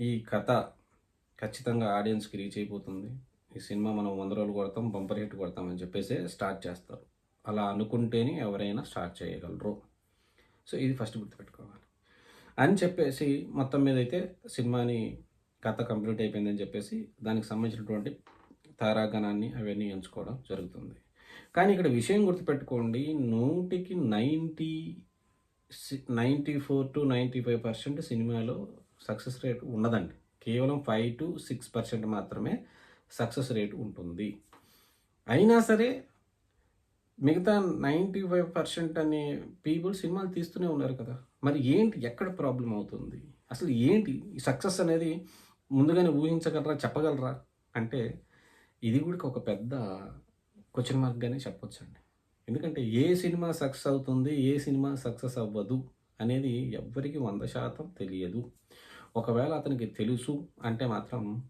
ఈ కథ ఖచ్చితంగా ఆడియన్స్కి రీచ్ అయిపోతుంది. ఈ సినిమా మనం వంద రోజులు కొడతాం బంపర్ హిట్ కొడతాం అని చెప్పేసి స్టార్ట్ చేస్తారు. అలా అనుకుంటేనే ఎవరైనా స్టార్ట్ చేయగలరు. సో ఇది ఫస్ట్ గుర్తుపెట్టుకోవాలి. అని చెప్పేసి మొత్తం మీద అయితే సినిమాని కథ కంప్లీట్ అయిపోయిందని చెప్పేసి దానికి సంబంధించినటువంటి తారాగణాన్ని అవన్నీ ఎంచుకోవడం జరుగుతుంది. కానీ ఇక్కడ విషయం గుర్తుపెట్టుకోండి నూటికి ninety ninety four to ninety five percent సినిమాలో సక్సెస్ రేట్ ఉండదండి. కేవలం ఫైవ్ టు సిక్స్ పర్సెంట్ మాత్రమే సక్సెస్ రేట్ ఉంటుంది. అయినా సరే మిగతా నైంటీ ఫైవ్ పర్సెంట్ అనే పీపుల్ సినిమాలు తీస్తూనే ఉన్నారు కదా. మరి ఏంటి ఎక్కడ ప్రాబ్లం అవుతుంది? అసలు ఏంటి ఈ సక్సెస్ అనేది ముందుగానే ఊహించగలరా చెప్పగలరా? అంటే ఇది కూడా ఒక పెద్ద క్వశ్చన్ మార్క్గానే చెప్పొచ్చండి. ఎందుకంటే ఏ సినిమా సక్సెస్ అవుతుంది ఏ సినిమా సక్సెస్ అవ్వదు అనేది ఎవ్వరికి వంద శాతం తెలియదు. ఒకవేళ అతనికి తెలుసు అంటే మాత్రం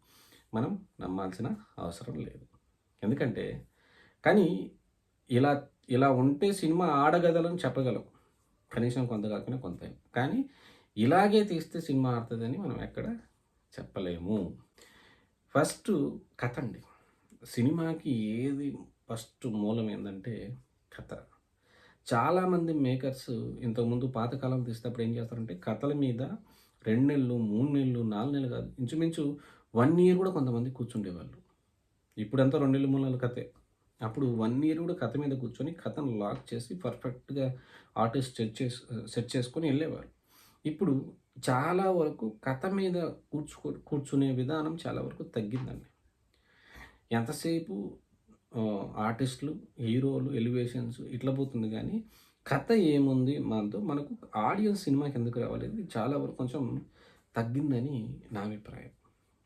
మనం నమ్మాల్సిన అవసరం లేదు. ఎందుకంటే కానీ ఇలా ఇలా ఉంటే సినిమా ఆడగదలని చెప్పగలం. కనీసం కొంత కాకుండా కొంత కానీ ఇలాగే తీస్తే సినిమా ఆడుతుందని మనం ఎక్కడ చెప్పలేము. ఫస్ట్ కథ అండి. సినిమాకి ఏది ఫస్ట్ మూలం ఏంటంటే కథ. చాలామంది మేకర్స్ ఇంతకుముందు పాతకాలం తీసేటప్పుడు ఏం చేస్తారంటే కథల మీద రెండు నెలలు మూడు నెలలు నాలుగు నెలలు కాదు. ఇంచుమించు వన్ ఇయర్ కూడా కొంతమంది కూర్చుండేవాళ్ళు. ఇప్పుడంతా రెండు నెలలు మూడు నెలల కథే. అప్పుడు వన్ ఇయర్ కూడా కథ మీద కూర్చొని కథను లాక్ చేసి పర్ఫెక్ట్గా ఆర్టిస్ట్ సెట్ చేసి సెట్ చేసుకొని వెళ్ళేవారు. ఇప్పుడు చాలా వరకు కథ మీద కూర్చుకో కూర్చునే విధానం చాలా వరకు తగ్గిందండి. ఎంతసేపు ఆర్టిస్టులు హీరోలు ఎలివేషన్స్ ఇట్లా పోతుంది కానీ కథ ఏముంది మనతో మనకు ఆడియన్స్ సినిమాకి ఎందుకు రావాలి చాలా వరకు కొంచెం తగ్గిందని నా అభిప్రాయం.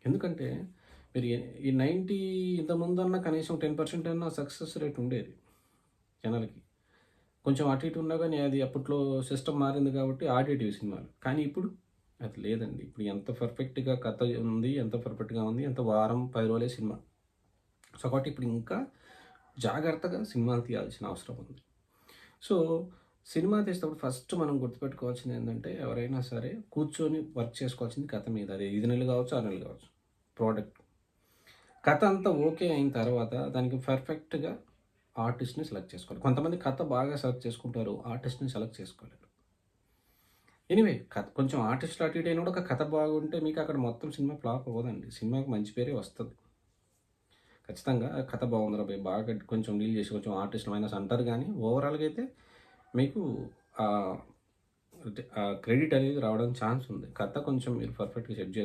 ఎందుకంటే మీరు ఈ నైంటీ ఇంతకుముందు అన్న కనీసం టెన్ పర్సెంట్ అన్న సక్సెస్ రేట్ ఉండేది జనాలకి. కొంచెం అటు ఇటు ఉన్నా కానీ అది అప్పట్లో సిస్టమ్ మారింది కాబట్టి ఆడిటివ్ సినిమాలు. కానీ ఇప్పుడు అది లేదండి. ఇప్పుడు ఎంత పర్ఫెక్ట్గా కథ ఉంది ఎంత పర్ఫెక్ట్గా ఉంది ఎంత వారం పది రోజులే సినిమా. సో కాబట్టి ఇప్పుడు ఇంకా జాగ్రత్తగా సినిమాలు తీయాల్సిన అవసరం ఉంది. సో సినిమా తీసేటప్పుడు ఫస్ట్ మనం గుర్తుపెట్టుకోవాల్సింది ఏంటంటే ఎవరైనా సరే కూర్చొని వర్క్ చేసుకోవాల్సింది కథ మీద. అది ఐదు నెలలు కావచ్చు ఆరు నెలలు కావచ్చు. ప్రోడక్ట్ కథ అంతా ఓకే అయిన తర్వాత దానికి పర్ఫెక్ట్గా ఆర్టిస్ట్ని సెలెక్ట్ చేసుకోవాలి. కొంతమంది కథ బాగా సెలెక్ట్ చేసుకుంటారు ఆర్టిస్ట్ని సెలెక్ట్ చేసుకోలేరు. ఎనీవే కథ కొంచెం ఆర్టిస్ట్ అటు ఇటు అయినా కూడా ఒక కథ బాగుంటే మీకు అక్కడ మొత్తం సినిమా ఫ్లాప్ అవ్వదండి. సినిమాకి మంచి పేరే వస్తుంది. ఖచ్చితంగా కథ బాగుంది రా బాగా కొంచెం డీల్ చేసి కొంచెం ఆర్టిస్ట్ మైనస్ అంటారు కానీ ఓవరాల్గా అయితే మీకు క్రెడిట్ అనేది రావడానికి ఛాన్స్ ఉంది. కథ కొంచెం మీరు పర్ఫెక్ట్గా సెట్ చేసుకో